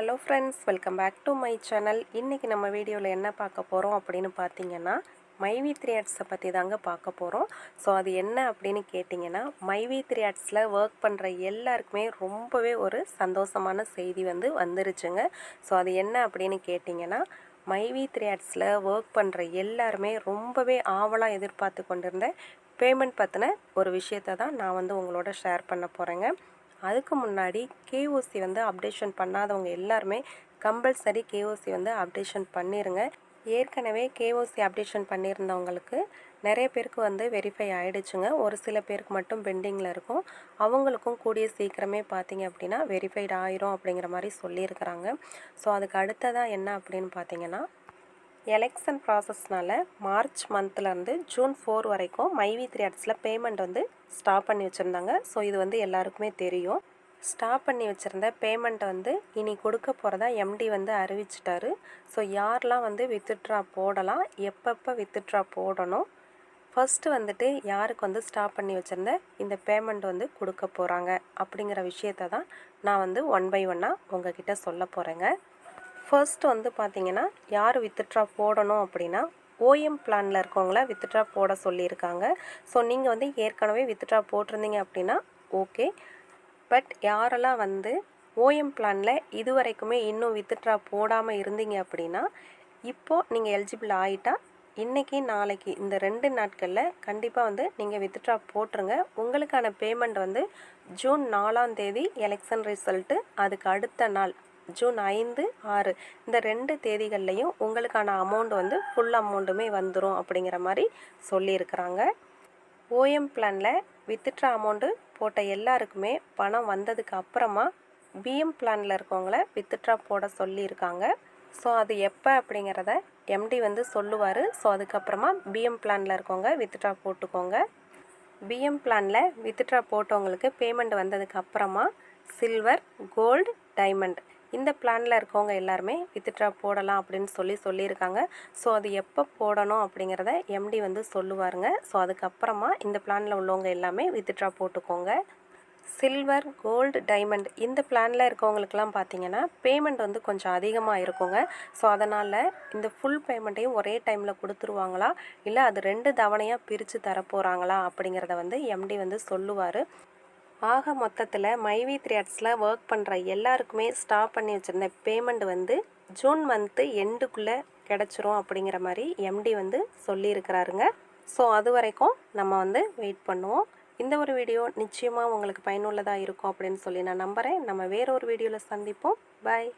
Hello friends welcome back to my channel இன்றைக்கி நம்ம வீடியோவில் என்ன பார்க்க போகிறோம் அப்படின்னு பார்த்தீங்கன்னா மைவி த்ரீ ஆட்ஸை பற்றி தாங்க பார்க்க போகிறோம் ஸோ அது என்ன அப்படின்னு கேட்டிங்கன்னா மைவி த்ரீ ஆட்ஸில் ஒர்க் பண்ணுற எல்லாருக்குமே ரொம்பவே ஒரு சந்தோஷமான செய்தி வந்து வந்துருச்சுங்க. ஸோ அது என்ன அப்படின்னு கேட்டிங்கன்னா மைவி த்ரீ ஆர்ட்ஸில் ஒர்க் பண்ணுற எல்லாருமே ரொம்பவே ஆவலாக எதிர்பார்த்து கொண்டிருந்த பேமெண்ட் பற்றின ஒரு விஷயத்தை தான் நான் வந்து உங்களோட ஷேர் பண்ண போகிறேங்க அதுக்கு முன்னாடி கேஓசி வந்து அப்டேஷன் பண்ணாதவங்க எல்லாருமே கம்பல்சரி கேஓசி வந்து அப்டேஷன் பண்ணிடுங்க ஏற்கனவே கேஓசி அப்டேஷன் பண்ணியிருந்தவங்களுக்கு நிறைய பேருக்கு வந்து வெரிஃபை ஆகிடுச்சுங்க ஒரு சில பேருக்கு மட்டும் பெண்டிங்கில் இருக்கும். அவங்களுக்கும் கூடிய சீக்கிரமே பார்த்தீங்க அப்படின்னா வெரிஃபைட் ஆயிரும் அப்படிங்கிற மாதிரி சொல்லியிருக்கிறாங்க. ஸோ அதுக்கு அடுத்ததாக என்ன அப்படின்னு பார்த்தீங்கன்னா எலெக்ஷன் ப்ராசஸ்னால் மார்ச் மந்த்லேருந்து ஜூன் ஃபோர் வரைக்கும் மைவி த்ரீ ஆட்ஸில் பேமெண்ட் வந்து ஸ்டாப் பண்ணி வச்சுருந்தாங்க. ஸோ இது வந்து எல்லாருக்குமே தெரியும். ஸ்டாப் பண்ணி வச்சுருந்த பேமெண்ட்டை வந்து இனி கொடுக்க போகிறதா எம்டி வந்து அறிவிச்சிட்டாரு. ஸோ யாரெலாம் வந்து வித்துட்ரா போடலாம் எப்பப்போ வித்துட்ரா போடணும் ஃபஸ்ட்டு வந்துட்டு யாருக்கு வந்து ஸ்டாப் பண்ணி வச்சுருந்த இந்த பேமெண்ட் வந்து கொடுக்க போகிறாங்க அப்படிங்கிற விஷயத்த தான் நான் வந்து ஒன் பை ஒன்னாக உங்ககிட்ட சொல்ல போகிறேங்க ஃபர்ஸ்ட் வந்து பார்த்தீங்கன்னா யார் வித்ட்ரா போடணும் அப்படின்னா ஓஎம் பிளானில் இருக்கவங்கள வித்ட்ரா போட சொல்லியிருக்காங்க. ஸோ நீங்கள் வந்து ஏற்கனவே வித்ட்ரா போட்டிருந்தீங்க அப்படின்னா ஓகே பட் யாரெல்லாம் வந்து ஓஎம் பிளானில் இது வரைக்குமே இன்னும் வித்ட்ரா போடாமல் இருந்தீங்க அப்படின்னா இப்போது நீங்கள் எலிஜிபிள் ஆகிட்டா இன்றைக்கி நாளைக்கு இந்த ரெண்டு நாட்களில் கண்டிப்பாக வந்து நீங்கள் வித்ட்ரா போட்டுருங்க. உங்களுக்கான பேமெண்ட் வந்து ஜூன் நாலாம் தேதி எலெக்ஷன் ரிசல்ட்டு அதுக்கு அடுத்த நாள் ஜூன் ஐந்து ஆறு இந்த ரெண்டு தேதிகள்லையும் உங்களுக்கான அமௌண்ட் வந்து ஃபுல் அமௌண்ட்டுமே வந்துடும் அப்படிங்கிற மாதிரி சொல்லியிருக்கிறாங்க. ஓஎம் பிளானில் வித்துட்ற அமௌண்ட்டு போட்ட எல்லாருக்குமே பணம் வந்ததுக்கு அப்புறமா பிஎம் பிளானில் இருக்கவங்கள வித்துட்ரா போட சொல்லியிருக்காங்க. ஸோ அது எப்போ அப்படிங்கிறத எம்டி வந்து சொல்லுவார். ஸோ அதுக்கப்புறமா பிஎம் பிளானில் இருக்கவங்க வித்ட்ரா போட்டுக்கோங்க. பிஎம் பிளானில் வித்துட்ரா போட்டவங்களுக்கு பேமெண்ட் வந்ததுக்கு அப்புறமா சில்வர் கோல்டு டைமண்ட் இந்த பிளானில் இருக்கவங்க எல்லாருமே வித்ட்ரா போடலாம் அப்படின்னு சொல்லி சொல்லியிருக்காங்க. ஸோ அது எப்போ போடணும் அப்படிங்கிறத எம்டி வந்து சொல்லுவாருங்க. ஸோ அதுக்கப்புறமா இந்த பிளானில் உள்ளவங்க எல்லாமே வித்ட்ரா போட்டுக்கோங்க. சில்வர் கோல்டு டைமண்ட் இந்த பிளானில் இருக்கவங்களுக்கெல்லாம் பார்த்தீங்கன்னா பேமெண்ட் வந்து கொஞ்சம் அதிகமாக இருக்குங்க. ஸோ அதனால் இந்த ஃபுல் பேமெண்ட்டையும் ஒரே டைமில் கொடுத்துருவாங்களா? இல்லை அது ரெண்டு தவணையாக பிரித்து தரப்போகிறாங்களா அப்படிங்கிறத வந்து எம்டி வந்து சொல்லுவார். ஆக மொத்தத்தில் மைவி த்ரீ ஒர்க் பண்ணுற எல்லாருக்குமே ஸ்டாப் பண்ணி வச்சுருந்த பேமெண்ட் வந்து ஜூன் மந்த்து எண்டுக்குள்ளே கிடச்சிரும் அப்படிங்கிற மாதிரி எம்டி வந்து சொல்லியிருக்கிறாருங்க. ஸோ அது வரைக்கும் நம்ம வந்து வெயிட் பண்ணுவோம். இந்த ஒரு வீடியோ நிச்சயமாக உங்களுக்கு பயனுள்ளதாக இருக்கும் அப்படின்னு சொல்லி நான் நம்புகிறேன் நம்ம வேற ஒரு வீடியோவில் சந்திப்போம். பாய்